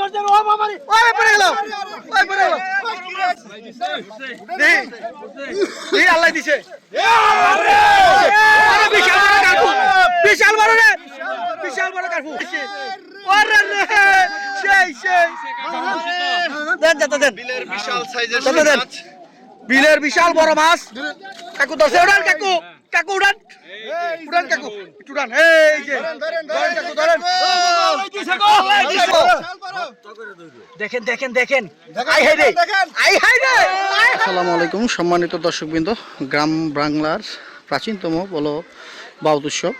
ওই পড়ে গেল ওই পড়ে গেল। দেহি দেহি আল্লাহ দিছে। আরে বিশাল বড় কাকু বিশাল বড় রে। বিশাল বড় কাকু ওরে রে সেই সেই। দেন যাতে দেন। বিশাল সাইজের যাতে বিলের বিশাল বড় মাছ। কাকু দশে উড়ান কাকু। কাকু উড়ান। উড়ান কাকু উড়ান। এই যে। ধরেন কাকু ধরেন। দেখেন। দেখেন। দেখেন আই হাই রে। আই হাই রে। আসসালামু আলাইকুম সম্মানিত দর্শকবৃন্দ গ্রাম বাংলার প্রাচীনতম বলো বাউত উৎসব।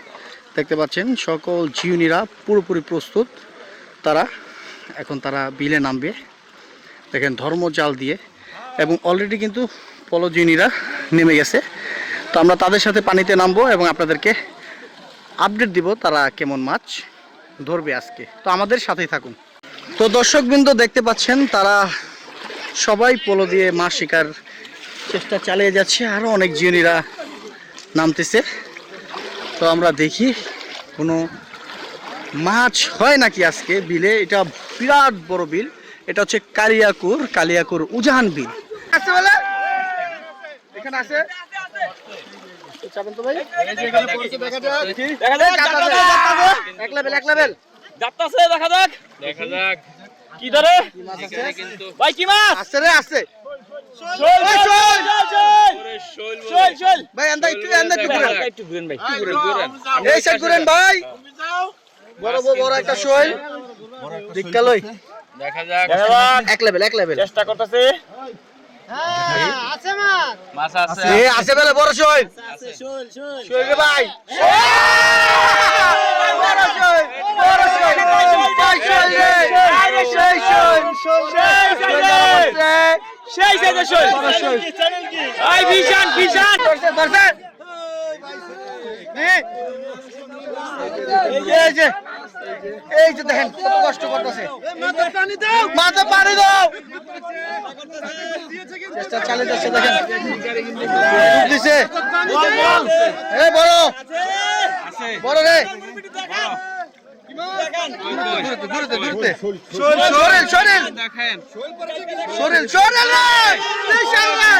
দেখতে পাচ্ছেন সকল জিউনিরা পুরোপুরি প্রস্তুত। তারা এখন তারা বিলে নামবে। দেখেন ধর্ম জাল দিয়ে। এবং অলরেডি কিন্তু পলজিনীরা নেমে গেছে। তো আমরা তাদের সাথে পানিতে নামবো এবং আপনাদেরকে আপডেট দিব তারা কেমন মাছ ধরবে আজকে। তো আমাদের সাথেই থাকুন। তো দর্শকবৃন্দ দেখতে পাচ্ছেন, তারা সবাই পোলো দিয়ে মাছ শিকার চেষ্টা চালিয়ে যাচ্ছে। আরও অনেক জিওনিরা নামতেছে। তো আমরা দেখি, কোনো মাছ হয় নাকি আজকে বিলে? এটা বিরাট বড় বিল। এটা হচ্ছে কালিয়াকুর কালিয়াকুর উজান বিল। আছে এখানে আছে চাবেন তো ভাই। দেখি। এক লেভেল এক লেভেল যাত্তাছে দেখা যাক। দেখা যাক। কি ধরে? ভাই কি মাছ? আছে রে আছে। ভাই আন্দা একটু আন্দা একটু ঘুরেন। একটু ঘুরেন ভাই ঘুরেন ঘুরেন। এই সাইড ঘুরেন। ভাই। বড় বড় বড় একটা শোল। যাক। দেখা যাক। এক লেভেল এক লেভেল চেষ্টা করতেছে। মাছ আছে এ আছে বেলে বড় শোল শোল শোল শোল রে ভাই বড় শোল বড় শোল ভাই শোল রে সেই শোল সেই শোল আই বিশান বিশান ধরছে ধরছে এই এই যে এই যে দেখেন, কত কষ্ট করতেছে। মাথা পানি দাও। চেষ্টা চালিয়ে যাচ্ছে, দেখেন। দিছে। এই বড়। বড় রে। দেখেন সরেল সরেল রে বিশাল রে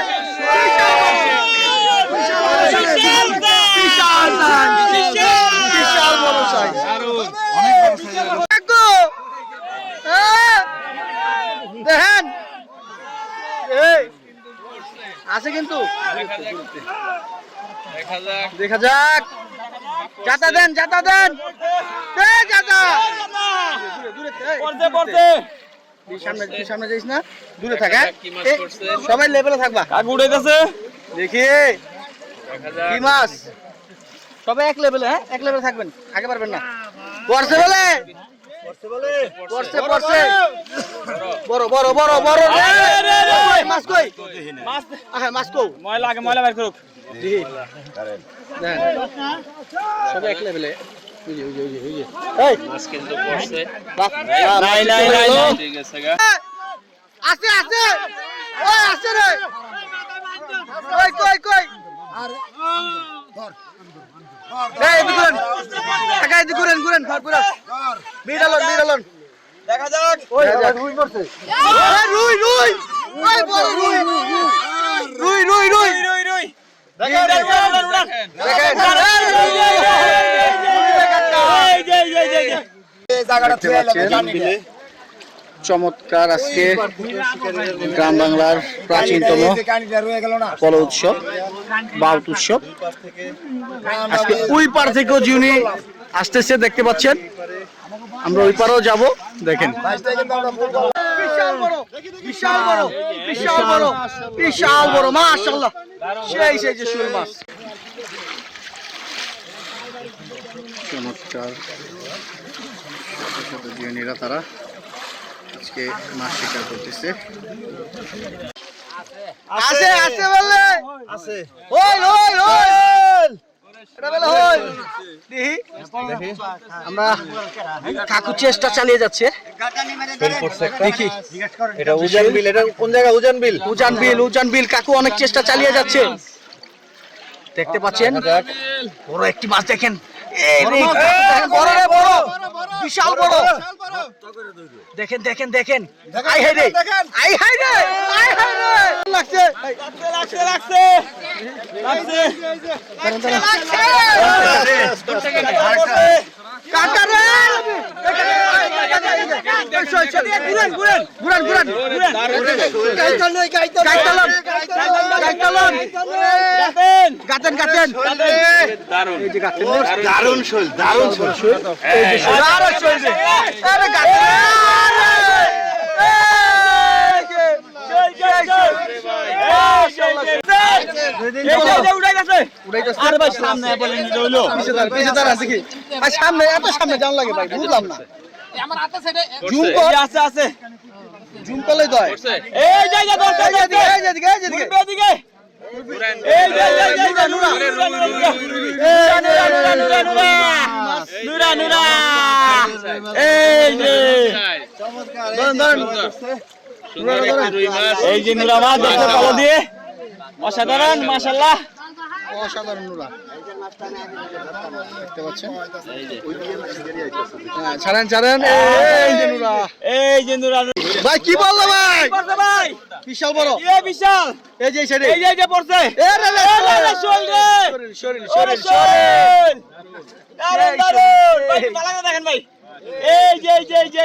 বিশাল বিশাল বিশাল বড় সাইজ কাকু হ্যাঁ? দেখেন এই আছে কিন্তু। দেখা যাক। দেখা যাতা দেন যাতা দেন। সামনে যাইস না? দূরে থাক হ্যাঁ? সবাই লেভেলে থাকবা। কাক উড়াইতেছে। দেখি। কি মাছ? সবাই এক লেভেলে হ্যাঁ? এক লেভেলে থাকবেন। আগে পারবেন না। পড়ছে বলে পড়ছে পড়ছে বড় বড় বড় বড় রে। কই, মাছ কই মাছ আহে মাছ কই ময়লা আগে ময়লা বের করুক দেখি দেখেন। সবাই এক লেভেলে ওই ওই ওই ওই এই, মাছ কিন্তু পড়ছে বাহ, নাই নাই নাই ঠিক আছে গা আছে আছে ওই আছে রে কই কই কই এই এদিকে ঘুরেন টাকা এদিকে ঘুরেন ঘুরেন ঘর পুরো বিড়ালন বিড়ালন দেখা যাক ওই রুই পড়ছে রুই রুই ওই বড় রুই রুই রুই রুই রুই রুই দেখেন দেখেন দেখেন এই যে এই যে এই যে দেখতে পাচ্ছেন চমৎকার আজকে গ্রাম বাংলার প্রাচীনতম পল উৎসব বাউত উৎসব আজকে ওই পার থেকেও জিউনি আসতেছে দেখতে পাচ্ছেন আমরা ওই পারেও যাব দেখেন। বিশাল বড় বিশাল বড় বিশাল বড় বিশাল বড় মাশাআল্লাহ। সেই সেই যে শোল মাছ। চমৎকার। ছোট ছোট তারা আজকে মাছ শিকার করতেছে। আছে আছে বলে আছে। ওই ওই ওই আমরা কাকু চেষ্টা চালিয়ে যাচ্ছে। দেখি। এটা উজান বিল এটা কোন জায়গা? উজান বিল। উজান বিল উজান বিল। কাকু অনেক চেষ্টা চালিয়ে যাচ্ছে। দেখতে পাচ্ছেন? বড় একটি মাছ দেখেন। এই দেখেন, বড় বিশাল বড়। দেখেন দেখেন দেখেন। আই হাই রে। আই হাই রে আই হাই রে। লাগছে লাগছে লাগছে লাগছে। কাকা দারুণ শৈল দারুণ শৈল। দারুণ শৈল। সামনে আছে এই যে নুরাবাদ দেখতে পাবো দিয়ে অসাধারণ মাশাআল্লাহ। অসাধারণ নুরা। দেখতে পাচ্ছেন? হ্যাঁ, ছাড়েন ছাড়েন। এই যে নুরা। এই যে নুরা। ভাই কি বলল ভাই? ভাই? বিশাল বড়। এ বিশাল? এই যে সাইডে। এই যে এই যে পড়ছে। এ রে রে, শরীর শরীর শরীর শোল দারুণ দারুণ। ভাই পালাকে দেখেন ভাই। এই যে এই যে এই যে।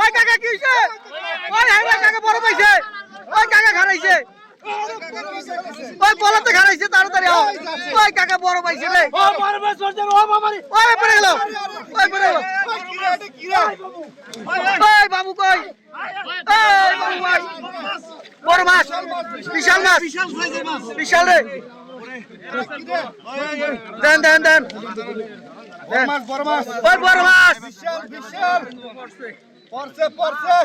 ওই কাকা কি হইছে ওই হাই ভাই কাকা বড় পাইছে ওই কাকা খারাইছে ওই বলতে খারাইছে তাড়াতাড়ি আও ওই কাকা বড় পাইছে রে ও বড় মাছ পড়ছে ও বাবারে ওই পড়ে গেল। ওই পড়ে গেল। ওই বাবু। কই? ওই বাবু কই? বড় মাছ বিশাল মাছ। বিশাল রে। দেন দেন দেন। দেন। ওই বড় মাছ। বিশাল বড় কুচুই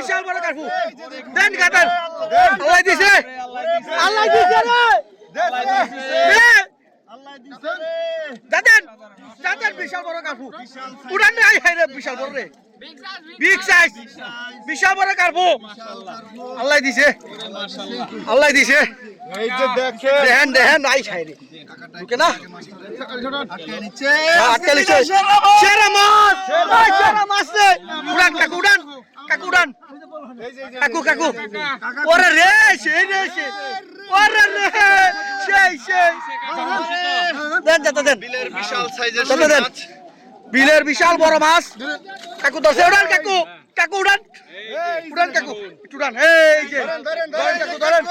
বিশাল বড় কারফু দেন গাতান আল্লাহ দিছে। আল্লাহ দিছে রে। দাদান দাদান বিশাল বড় কারফু উড়ান রে আই রে বিশাল বড় রে। বিগ সাইজ বিশাল বড় কারফু আল্লাহ দিছে। আল্লাহ দিছে। এই যে দেখে দেহেন দেহেন আই খাই রে। ওকে না। আটকে লিছে সেরা মাছ। সেরা মাছ। রে। উড়ান। কাকু উড়ান। কাকু কাকু। কাকু। ওরে রে সেই রে সে ওরে রে সেই সেই। দেন দেন বিলের বিশাল সাইজের দেন। বিলের বিশাল বড় মাছ। কাকু দশে উড়ান কাকু। কাকু উড়ান। উড়ান কাকু। উড়ান এই যে। ধরেন কাকু ধরেন।